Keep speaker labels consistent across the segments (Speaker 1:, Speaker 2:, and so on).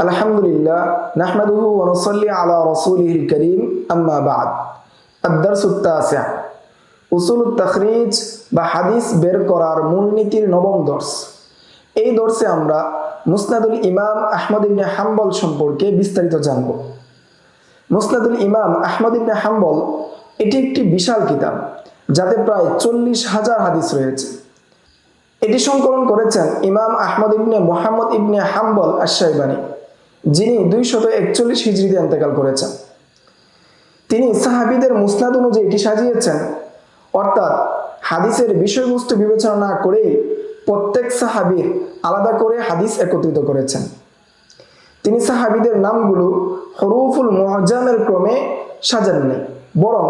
Speaker 1: আলহামদুলিল্লাহ, নাহমাদুহু ওয়া নুসাল্লি আলা রাসূলিহিল কারীম, আম্মা বাদ। আদ-দারসু আত-তাসি' উসুল তাখরিজ বা হাদিস বের করার মূলনীতির নবম দর্স এই দর্সে আমরা মুসনাদুল ইমাম আহমদ ইবনে হাম্বল সম্পর্কে বিস্তারিত জানব। মুসনাদুল ইমাম আহমদ ইবনে হাম্বল, এটি একটি বিশাল কিতাব, যাতে প্রায় চল্লিশ হাজার হাদিস রয়েছে। এটি সংকলন করেছেন ইমাম আহমদ ইবনে মোহাম্মদ ইবনে হাম্বল আশাইবানী যিনি দুইশত একচল্লিশ হিজড়িতে ইন্তেকাল করেছেন। তিনি সাহাবিদের মুসনাদ অনুযায়ী এটি সাজিয়েছেন। অর্থাৎ হাদিসের বিষয়বস্তু বিবেচনা না করেই প্রত্যেক সাহাবির আলাদা করে হাদিস একত্রিত করেছেন। তিনি সাহাবিদের নামগুলো হরুফুল মহজামের ক্রমে সাজাননি, বরং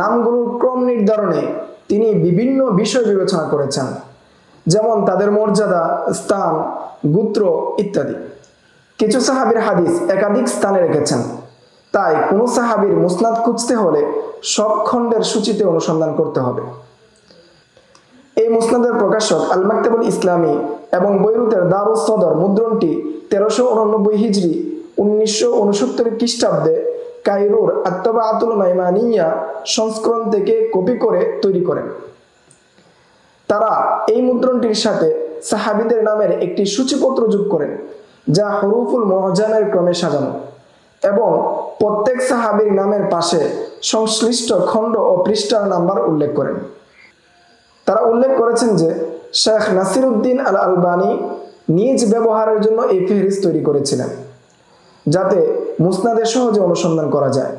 Speaker 1: নামগুলোর ক্রম নির্ধারণে তিনি বিভিন্ন বিষয় বিবেচনা করেছেন, যেমন তাদের মর্যাদা, স্থান, গোত্র ইত্যাদি। কিছু সাহাবির হাদিস একাধিক স্থানে রেখেছেন। তাই কোনো সাহাবির মুসনাদ খুঁজতে হলে সব খণ্ডের সূচিতে অনুসন্ধান করতে হবে। এই মুসনাদের প্রকাশক আল মাকতাবুল ইসলামী এবং বৈরুতের দারুস সদর মুদ্রণটি তেরোশো উননব্বই হিজড়ি উনিশশো উনসত্তর খ্রিস্টাব্দে কাইরুর আত্মবা আতুল মাইমানিয়া সংস্করণ থেকে কপি করে তৈরি করেন। তারা এই মুদ্রণটির সাথে সাহাবিদের নামের একটি সূচিপত্র যোগ করেন। যা হরুফুল মহজানের ক্রমে সাজানো। এবং প্রত্যেক সাহাবির নামের পাশে সংশ্লিষ্ট খণ্ড ও পৃষ্ঠার নাম্বার উল্লেখ করেন। তারা উল্লেখ করেছেন যে, শেখ নাসির উদ্দিন আল আলবানি নিজ ব্যবহারের জন্য এই ফেহরিস তৈরি করেছিলেন, যাতে মুসনাদের সহজে অনুসন্ধান করা যায়।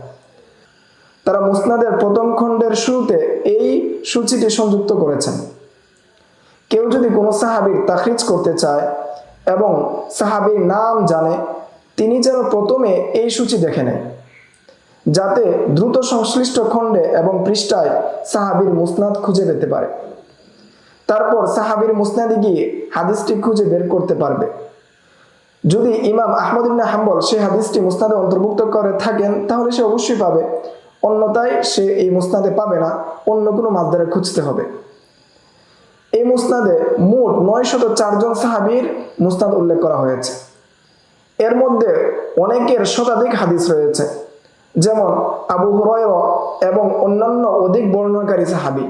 Speaker 1: তারা মুসনাদের প্রথম খণ্ডের শুরুতে এই সূচিটি সংযুক্ত করেছেন। কেউ যদি কোনো সাহাবির তাখরিজ করতে চায় এবং সাহাবির নাম জানে, তিনি যেন প্রথমে এই সূচি দেখে নেয়, যাতে দ্রুত সংশ্লিষ্ট খণ্ডে এবং পৃষ্ঠায় সাহাবির মুসনাদ খুঁজে পেতে পারে। তারপর সাহাবির মুসনাদে গিয়ে হাদিসটি খুঁজে বের করতে পারবে। যদি ইমাম আহমদ ইবনে হাম্বল সেই হাদিসটি মুসনাদে অন্তর্ভুক্ত করে থাকেন, তাহলে সে অবশ্যই পাবে। অন্যথায় সে এই মুসনাদে পাবে না, অন্য কোনো মাধ্যমে খুঁজতে হবে। এই মুসনাদে মোট নয় শত চারজন সাহাবির মুসনাদ উল্লেখ করা হয়েছে। এর মধ্যে অনেকের শতাধিক হাদিস রয়েছে, যেমন আবু হুরয় এবং অন্যান্য অধিক বর্ণনাকারী সাহাবি।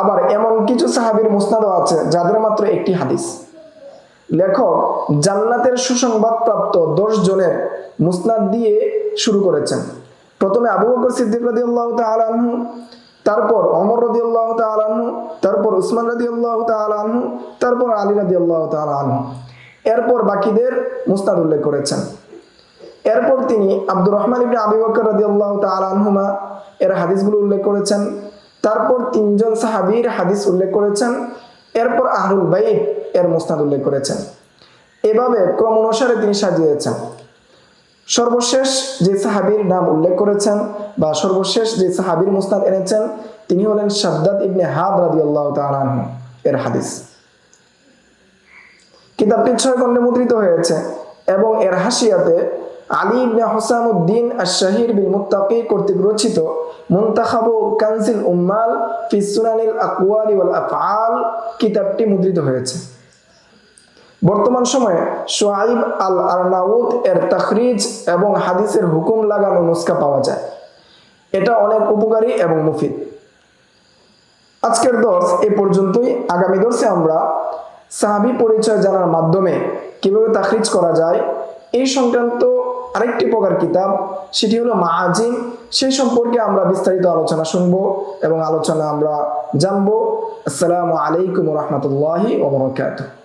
Speaker 1: আবার এমন কিছু সাহাবির মুসনাদও আছে, যাদের মাত্র একটি হাদিস। লেখক জান্নাতের সুসংবাদ প্রাপ্ত দশ জনের মুসনাদ দিয়ে শুরু করেছেন। প্রথমে আবু বকর সিদ্দিক রাদি আল্লাহ তারপর অমর রদি আল্লাহ তালু তারপর উসমান রাদি আল্লাহ তালু তারপর আলী রাদি আল্লাহ তালু এরপর বাকিদের মুস্তাদ উল্লেখ করেছেন। এরপর তিনি আব্দুর রহমান ইবনে আবি বকর রাদিয়াল্লাহু তাআলা আনহুমা এর হাদিসগুলো উল্লেখ করেছেন। তারপর তিনজন সাহাবীর হাদিস উল্লেখ করেছেন। এরপর আহরুল বাইত এর মুস্তাদ উল্লেখ করেছেন। এভাবে ক্রম অনুসারে তিনি সাজিয়েছেন। সর্বশেষ যে সাহাবীর নাম উল্লেখ করেছেন বা সর্বশেষ যে সাহাবীর মুস্তাদ এনেছেন, তিনি হলেন শাদ্দাদ ইবনে হাদ তাআলা আনহু এর হাদিস। কিতাবটি ছয় খণ্ডে মুদ্রিত হয়েছে এবং এর হাসিয়াতে আলী ইবনে হোসামুদ্দিন আর শাহির বিল মুত্তাকি কর্তৃক রচিত মুন্তাখাবু কানসিল উম্মাল ফি সুনানিল আকওয়ালি ওয়াল আফআল কিতাবটি মুদ্রিত হয়েছে। বর্তমান সময়ে সোয়াইব আল আরনাউদ এর তাখরিজ এবং হাদিসের হুকুম লাগানো নুস্কা পাওয়া যায়। এটা অনেক উপকারী এবং মুফিদ। আজকের দর্শ এ পর্যন্তই। আগামী দর্শে আমরা সাহাবি পরিচয় জানার মাধ্যমে কীভাবে তাখরিজ করা যায়, এই সংক্রান্ত আরেকটি প্রকার কিতাব, সেটি হলো মাহাজিম সেই সম্পর্কে আমরা বিস্তারিত আলোচনা শুনব এবং আলোচনা আমরা জানব। আসসালামু আলাইকুম রহমতুল্লাহি ওবরাকাতুহ